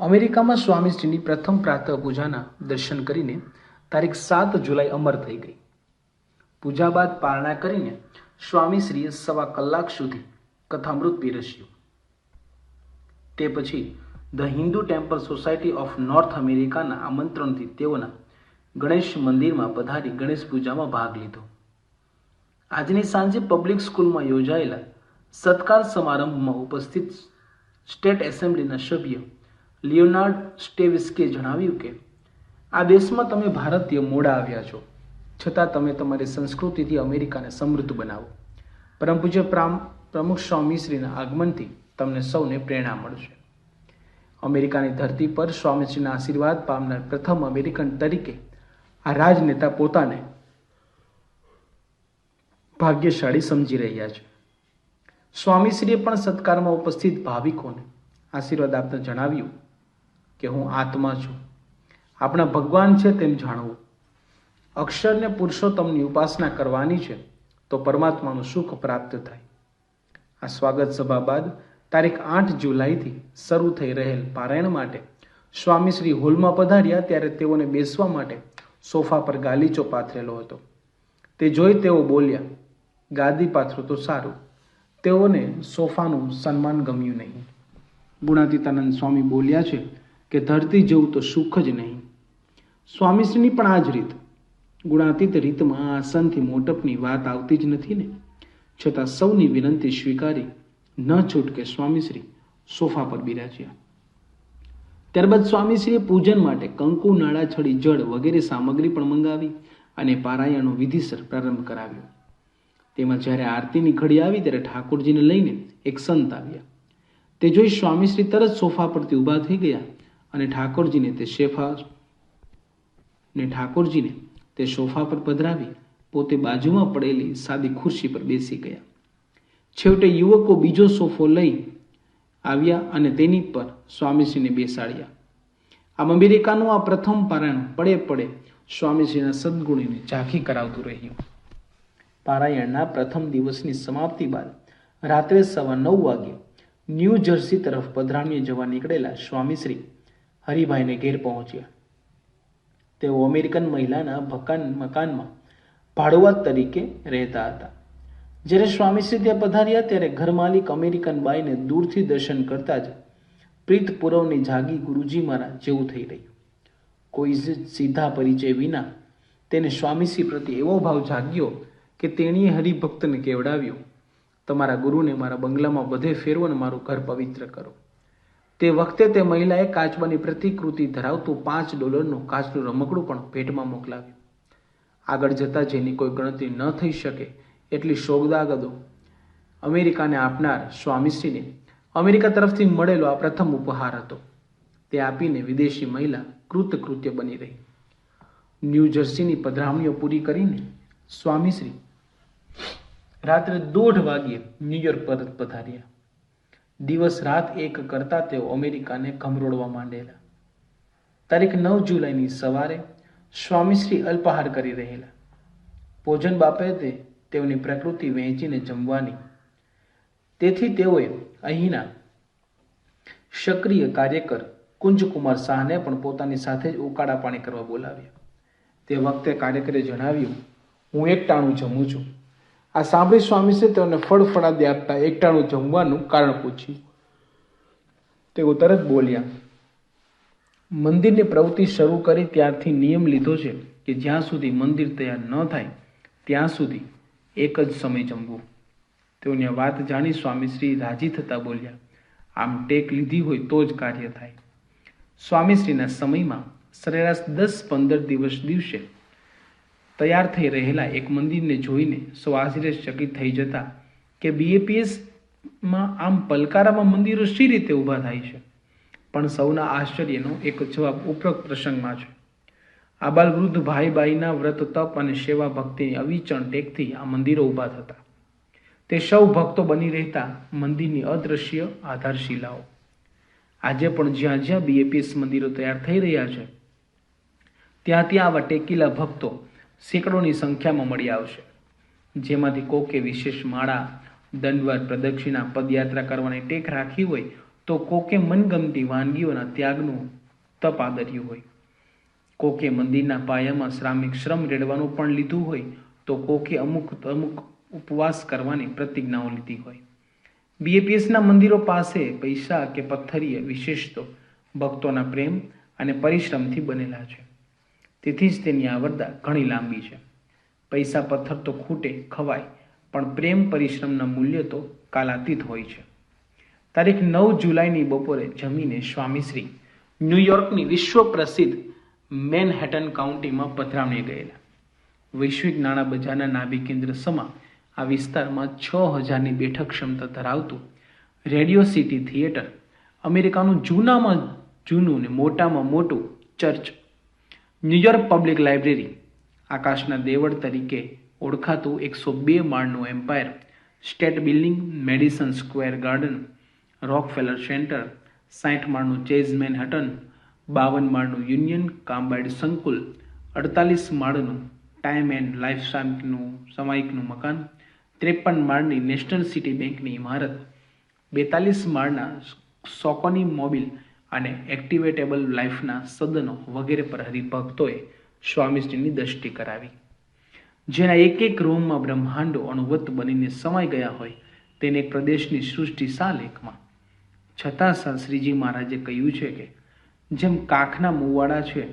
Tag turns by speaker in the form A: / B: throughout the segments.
A: અમેરિકામાં સ્વામીજીની પ્રથમ પ્રાતઃ પૂજાના દર્શન કરીને તારીખ સાત જુલાઈ અમર થઈ ગઈ. પૂજા બાદ પારણા કરીને સ્વામીશ્રીએ સવા કલાક સુધી કથામૃત પીરસ્યું તે પછી the Hindu temple society of north અમેરિકાના આમંત્રણથી તેઓના ગણેશ મંદિરમાં પધારી ગણેશ પૂજામાં ભાગ લીધો. આજની સાંજે પબ્લિક સ્કૂલમાં યોજાયેલા સત્કાર સમારંભમાં ઉપસ્થિત સ્ટેટ એસેમ્બલીના સભ્ય લિયોનાર્ડ સ્ટેવિસ્કે જણાવ્યું કે, આ દેશમાં તમે ભારતીય મોડા આવ્યા છો. છતાં તમે તમારી સંસ્કૃતિથી અમેરિકાને સમૃદ્ધ બનાવો. પરમ પ્રામ, પ્રમુખ સ્વામીશ્રીના આગમનથી તમને સૌને પ્રેરણા મળશે. અમેરિકાની ધરતી પર સ્વામીશ્રીના આશીર્વાદ પામનાર પ્રથમ અમેરિકન તરીકે આ રાજનેતા પોતાને ભાગ્યશાળી સમજી રહ્યા છે. સ્વામીશ્રીએ પણ સત્કારમાં ઉપસ્થિત ભાવિકોને આશીર્વાદ આપતા જણાવ્યું કે હું આત્મા છું. આપણા ભગવાન છે તેમ જાણવું. અક્ષરને પુરુષોત્તમની ઉપાસના કરવાની છે તો પરમાત્માનું સુખ પ્રાપ્ત થાય. આ સ્વાગત સભા બાદ તારીખ આઠ જુલાઈથી શરૂ થઈ રહેલ પારાયણ માટે સ્વામી શ્રી હોલમાં પધાર્યા ત્યારે તેઓને બેસવા માટે સોફા પર ગાલીચો પાથરેલો હતો. તે જોઈ તેઓ બોલ્યા, ગાદી પાથરું તો સારું. તેઓને સોફાનું સન્માન ગમ્યું નહીં. ગુણાતીતાનંદ સ્વામી બોલ્યા છે કે ધરતી જેવું તો સુખ જ નહીં. સ્વામીશ્રીની પણ આ જ રીત. ગુણાતીત રીતમાં આસનથી મોટપની વાત આવતી જ નથી ને. છતાં સૌની વિનંતી સ્વીકારી ન છૂટકે સ્વામીશ્રી સોફા પર બિરાજ્યા. ત્યારબાદ સ્વામીશ્રીએ પૂજન માટે કંકુ, નાળાછડી, જળ વગેરે સામગ્રી પણ મંગાવી અને પારાયણનો વિધિસર પ્રારંભ કરાવ્યો. તેમાં જ્યારે આરતીની ઘડી આવી ત્યારે ઠાકોરજીને લઈને એક સંત આવ્યા. તે જોઈ સ્વામીશ્રી તરત સોફા પરથી ઊભા થઈ ગયા અને ઠાકોરજીને તે શેફા ને ઠાકોરજીને તે સોફા પર પધરાવી પોતે બાજુમાં પડેલી સાદી ખુરશી પર બેસી ગયા. છેવટે યુવકો બીજો સોફો લઈ આવ્યા અને તેની પર સ્વામીશ્રીને બેસાડ્યા. આમ અમેરિકાનું આ પ્રથમ પારાયણ પડે પડે સ્વામીશ્રીના સદગુણીને ઝાંખી કરાવતું રહ્યું. પારાયણના પ્રથમ દિવસની સમાપ્તિ બાદ રાત્રે સવા નવ વાગે ન્યૂ જર્સી તરફ પધરામણીએ જવા નીકળેલા સ્વામીશ્રી હરિભાઈને ઘેર પહોંચ્યા. તેઓ અમેરિકન મહિલાના ભકાન મકાનમાં ભાડુઆત તરીકે રહેતા હતા. જ્યારે સ્વામી ત્યાં પધાર્યા ત્યારે ઘર માલિક અમેરિકન બાઈને દૂરથી દર્શન કરતા જ પ્રીત પુરવની જાગી ગુરુજી મારા જેવું થઈ રહ્યું. કોઈ જ સીધા પરિચય વિના તેને સ્વામીશ્રી પ્રત્યે એવો ભાવ જાગ્યો કે તેણીએ હરિભક્તને કેવડાવ્યો, તમારા ગુરુને મારા બંગલામાં બધે ફેરવો અને મારું ઘર પવિત્ર કરો. તે વખતે તે મહિલાએ કાચબાની પ્રતિકૃતિ ધરાવતું પાંચ ડોલરનું કાચનું રમકડું પણ ભેટમાં મોકલાવ્યું. આગળ જતાં જેની કોઈ ગણતરી ન થઈ શકે એટલી શોકદાગદો અમેરિકાને આપનાર સ્વામીશ્રીને અમેરિકા તરફથી મળેલો આ પ્રથમ ઉપહાર હતો. તે આપીને વિદેશી મહિલા કૃતકૃત્ય બની રહી. ન્યૂ જર્સીની પધરામણીઓ પૂરી કરીને સ્વામીશ્રી રાત્રે દોઢ વાગ્યે ન્યુયોર્ક પરત પધાર્યા. દિવસ રાત એક કરતા તેઓ અમેરિકાને ઘમરોડવા માંડેલા. તારીખ નવ જુલાઈની સવારે સ્વામીશ્રી અલ્પાહાર કરી રહેલા. ભોજન બાબતે તેઓની પ્રકૃતિ વહેંચીને જમવાની. તેથી તેઓએ અહીંના સક્રિય કાર્યકર કુંજકુમાર શાહને પણ પોતાની સાથે જ ઉકાળા પાણી કરવા બોલાવ્યા. તે વખતે કાર્યકરે જણાવ્યું, હું એકટાણું જમું છું. આ સાંભળી સ્વામીશ્રી તેઓને ફળફળાદી આપતા એકટાણું જમવાનું કારણ પૂછ્યું. તેઓ તરત બોલ્યા, મંદિરની પ્રવૃત્તિ શરૂ કરી ત્યારથી નિયમ લીધો છે કે જ્યાં સુધી મંદિર તૈયાર ન થાય, ત્યાં સુધી એક જ સમય જમવું. તેઓની આ વાત જાણી સ્વામીશ્રી રાજી થતા બોલ્યા, આમ ટેક લીધી હોય તો જ કાર્ય થાય. સ્વામીશ્રીના સમયમાં સરેરાશ દસ પંદર દિવસ દિવસે તૈયાર થઈ રહેલા એક મંદિરને જોઈને સૌ આશ્ચર્યચકિત થઈ જતા કે બીએપીએસમાં આમ પલકારામાં મંદિરો શી રીતે ઊભા થાય છે? પણ સૌના આશ્ચર્યનો એક જવાબ ઉપરોક્ત પ્રસંગમાં છે. વૃદ્ધ ભાઈ બાઈના વ્રત, તપ અને સેવા ભક્તિની અવિચણ ટેકથી આ મંદિરો ઊભા થતા. તે સૌ ભક્તો બની રહેતા મંદિરની અદ્રશ્ય આધારશિલાઓ. આજે પણ જ્યાં જ્યાં બીએપીએસ મંદિરો તૈયાર થઈ રહ્યા છે, ત્યાં ત્યાં આવા ટેકીલા ભક્તો સેંકડોની સંખ્યામાં મળી આવશે. જેમાંથી કોકે વિશેષ માળા, દંડવત પ્રદક્ષિણા, પદયાત્રા કરવાની ટેક રાખી હોય તો કોકે મનગમતી વાનગીઓના ત્યાગનું તપ આદર્યું હોય. કોકે મંદિરના પાયામાં શ્રામિક શ્રમ રેડવાનું પણ લીધું હોય તો કોકે અમુક અમુક ઉપવાસ કરવાની પ્રતિજ્ઞાઓ લીધી હોય. બીએપીએસના મંદિરો પાસે પૈસા કે પથ્થરીય વિશેષ તો ભક્તોના પ્રેમ અને પરિશ્રમથી બનેલા છે. તેથી જ તેની આવરદા ઘણી લાંબી છે. પૈસા પથ્થર તો ખૂટે, ખવાય, પણ પ્રેમ પરિશ્રમના મૂલ્ય તો કાલાતીત હોય છે. તારીખ નવ જુલાઈની બપોરે જમીને સ્વામીશ્રી ન્યૂયોર્કની વિશ્વ પ્રસિદ્ધ મેનહેટન કાઉન્ટીમાં પધરામણી ગયેલા. વૈશ્વિક નાણાં બજારના નાભી કેન્દ્ર સમા આ વિસ્તારમાં છ હજારની બેઠક ક્ષમતા ધરાવતું રેડિયો સિટી થિયેટર, અમેરિકાનું જૂનામાં જૂનું ને મોટામાં મોટું church New York public library આકાશના દેવળ તરીકે ઓળખાતું એકસો બે માળનું Empire State Building Madison Square Garden Rockefeller Center સાઠ માળનું ચેઝમેન હટન બાવન માળનું યુનિયન કામ્બાઇડ સંકુલ અડતાલીસ માળનું ટાઈમ એન્ડ લાઈફ સાયન્સનું સામાયિકનું મકાન, ત્રેપન માળની નેશનલ સિટી બેંકની ઇમારત, બેતાલીસ માળના સોકોની મોબિલ અને એક્ટિવેટેબલ લાઈફના સદનો વગેરે પર હરિભક્તોએ સ્વામીજીની દ્રષ્ટિ કરાવી. જેના એક એક રૂમમાં બ્રહ્માંડો અણુવત બનીને સમાઈ ગયા હોય તેને એક પ્રદેશની સૃષ્ટિ સા લેખમાં છતાં શ્રીજી મહારાજે કહ્યું છે કે, જેમ કાખના મુવાડા છે,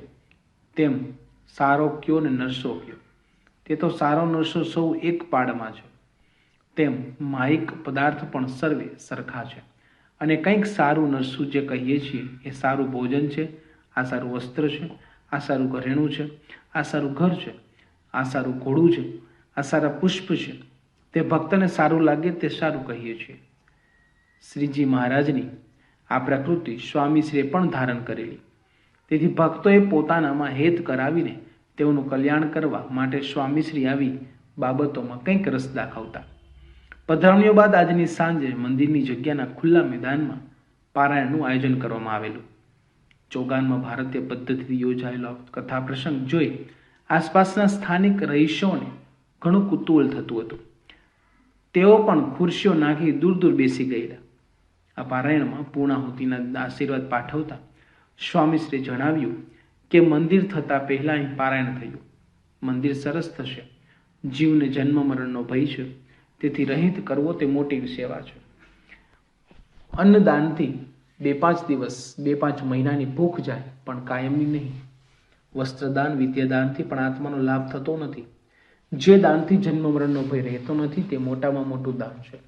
A: તેમ સારો કયો ને નરસો કયો. તે તો સારો નરસો સૌ એક પાડમાં છે. તેમ માહિક પદાર્થ પણ સર્વે સરખા છે. અને કંઈક સારું નરસું જે કહીએ છીએ, એ સારું ભોજન છે, આ સારું વસ્ત્ર છે, આ સારું ઘરેણું છે, આ સારું ઘર છે, આ સારું ઘોડું છે, આ સારા પુષ્પ છે, તે ભક્તને સારું લાગે તે સારું કહીએ છીએ. શ્રીજી મહારાજની આ પ્રકૃતિ સ્વામીશ્રીએ પણ ધારણ કરેલી. તેથી ભક્તોએ પોતાનામાં હેત કરાવીને તેઓનું કલ્યાણ કરવા માટે સ્વામીશ્રી આવી બાબતોમાં કંઈક રસ દાખવતા. પધરાવણીઓ બાદ આજની સાંજે મંદિરની જગ્યાના ખુલ્લા મેદાનમાં પારાયણનું આયોજન કરવામાં આવેલું. ચોગાનમાં ભારતીય પદ્ધતિથી યોજાયેલો કથા પ્રસંગ જોઈ આસપાસના સ્થાનિક રહીશોને ઘણું કુતૂહલ થતું હતું. તેઓ પણ ખુરશીઓ નાખી દૂર દૂર બેસી ગયેલા. આ પારાયણમાં પૂર્ણાહુતિના આશીર્વાદ પાઠવતા સ્વામીશ્રીએ જણાવ્યું કે મંદિર થતાં પહેલાં અહીં પારાયણ થયું. મંદિર સરસ થશે. જીવને જન્મ મરણનો ભય છે. તેથી રહિત કરવો તે મોટી સેવા છે. અન્નદાનથી બે પાંચ દિવસ, બે પાંચ મહિનાની ભૂખ જાય, પણ કાયમની નહીં. વસ્ત્રદાન, વિદ્યાદાનથી પણ આત્માનો લાભ થતો નથી. જે દાનથી જન્મ મરણનો ભય રહેતો નથી, તે મોટામાં મોટું દાન છે.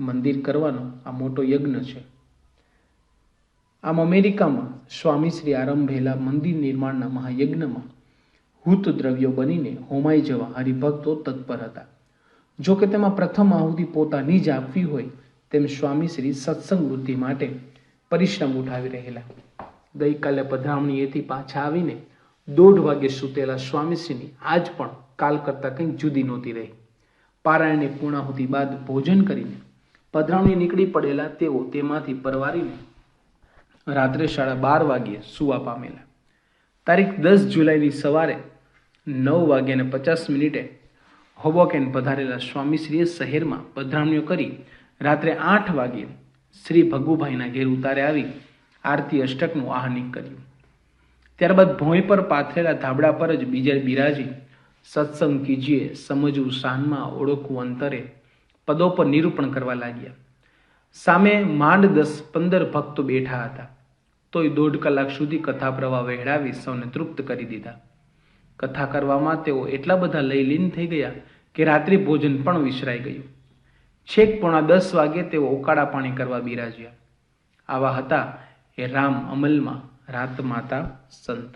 A: મંદિર કરવાનો આ મોટો યજ્ઞ છે. આમ અમેરિકામાં સ્વામીશ્રી આરંભેલા મંદિર નિર્માણના મહાયજ્ઞમાં હૂત દ્રવ્યો બનીને હોમાઈ જવા હરિભક્તો તત્પર હતા. જો કે તેમાં પ્રથમ આહુતિ પોતાની જ આપવી હોય તેમ સ્વામીશ્રી સત્સંગ વૃદ્ધિ માટે પરિશ્રમ ઉઠાવી રહેલા. ગઈકાલે પધરામણીએથી પાછા આવીને દોઢ વાગે સૂતેલા સ્વામીશ્રીની આજ પણ કાલ કરતાં કંઈક જુદી નહોતી રહી. પારાયણની પૂર્ણાહુતિ બાદ ભોજન કરીને પધરામણી નીકળી પડેલા તેઓ તેમાંથી પરવારીને રાત્રે સાડા બાર વાગ્યે સુવા પામેલા. તારીખ દસ જુલાઈની સવારે નવ વાગ્યાને પચાસ મિનિટે હોબોકેન પધારેલા સ્વામીશ્રીએ શહેરમાં પધરામણીઓ કરી રાત્રે આઠ વાગ્યે શ્રી ભગુભાઈના ઘેર ઉતારે આવી આરતી અષ્ટકનું આહનિક કર્યું. ત્યારબાદ ભોંય પર પાથરેલા ધાબડા પર જ બીજે બિરાજી સત્સંગ કીજીએ સમજવું શાનમાં ઓળખવું અંતરે પદો પર નિરૂપણ કરવા લાગ્યા. સામે માંડ દસ પંદર ભક્તો બેઠા હતા. તોય દોઢ કલાક સુધી કથા પ્રવાહ વહેડાવી સૌને તૃપ્ત કરી દીધા. કથા કરવામાં તેઓ એટલા બધા લયલીન થઈ ગયા કે રાત્રિ ભોજન પણ વિસરાઈ ગયું. છેક પોણા દસ વાગે તેઓ ઉકાળા પાણી કરવા બિરાજ્યા. આવા હતા એ રામ અમલમાં રાત માતા સંત.